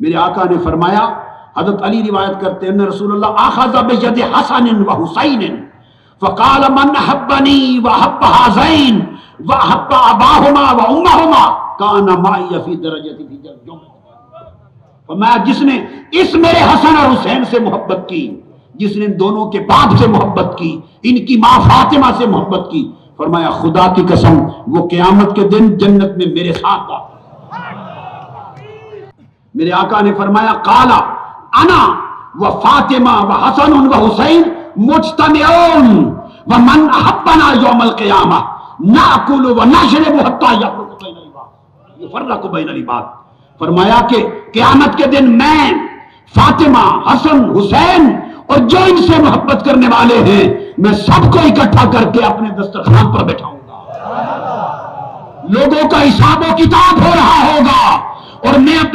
میرے آقا نے فرمایا، حضرت علی روایت کرتے ہیں رسول اللہ آخذ بید حسن و حسین فقال من حبنی و حب حازین و حب اباہما و امہما کانا معی فی درجتی فی جنت فرمایا، جس نے اس میرے حسن اور حسین سے محبت کی، جس نے دونوں کے باپ سے محبت کی، ان کی ماں فاطمہ سے محبت کی، فرمایا، خدا کی قسم، وہ قیامت کے دن جنت میں میرے ساتھ تھا میرے آقا نے فرمایا کالا انا و فاطمہ و حسن و حسین مجتمعون و من احبنا یوم القیامہ، ناکل و نشرب حتی یفرق بین العباد۔ یفرق بین العباد۔ فرمایا کہ قیامت کے دن میں فاطمہ، حسن، حسین اور جو ان سے محبت کرنے والے ہیں، میں سب کو اکٹھا کر کے اپنے دسترخوان پر بیٹھاؤں گا۔ لوگوں کا حساب و کتاب ہو رہا ہوگا اور میں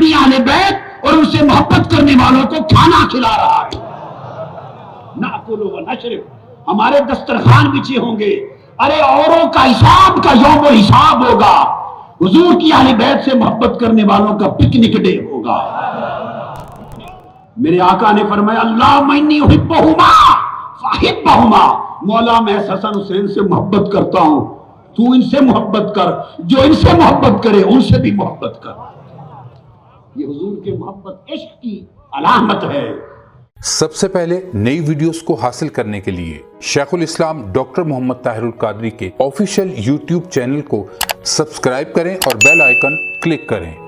اپنی آل بیت اور ان سے محبت کرنے والوں کو کھانا کھلا رہا ہوں ناکل و نشرب ہمارے دسترخوان بچے ہوں گے۔ ارے اوروں کا حساب کا یوم و حساب ہوگا۔ حضور کی اہل بیت سے محبت کرنے والوں کا پکنک ڈے ہوگا۔ میرے آقا نے فرمایا، اللہ مینی احبہما، فاحبہما۔ مولا، میں حسن حسین سے محبت کرتا ہوں۔ تو ان سے محبت کر، جو ان سے محبت کرے، ان سے بھی محبت کر۔ یہ حضور کے محبت، عشق کی علامت ہے۔ سب سے پہلے نئی ویڈیوز کو حاصل کرنے کے لیے شیخ الاسلام ڈاکٹر محمد طاہر القادری کے آفیشیل یوٹیوب چینل کو سبسکرائب کریں اور بیل آئیکن کلک کریں۔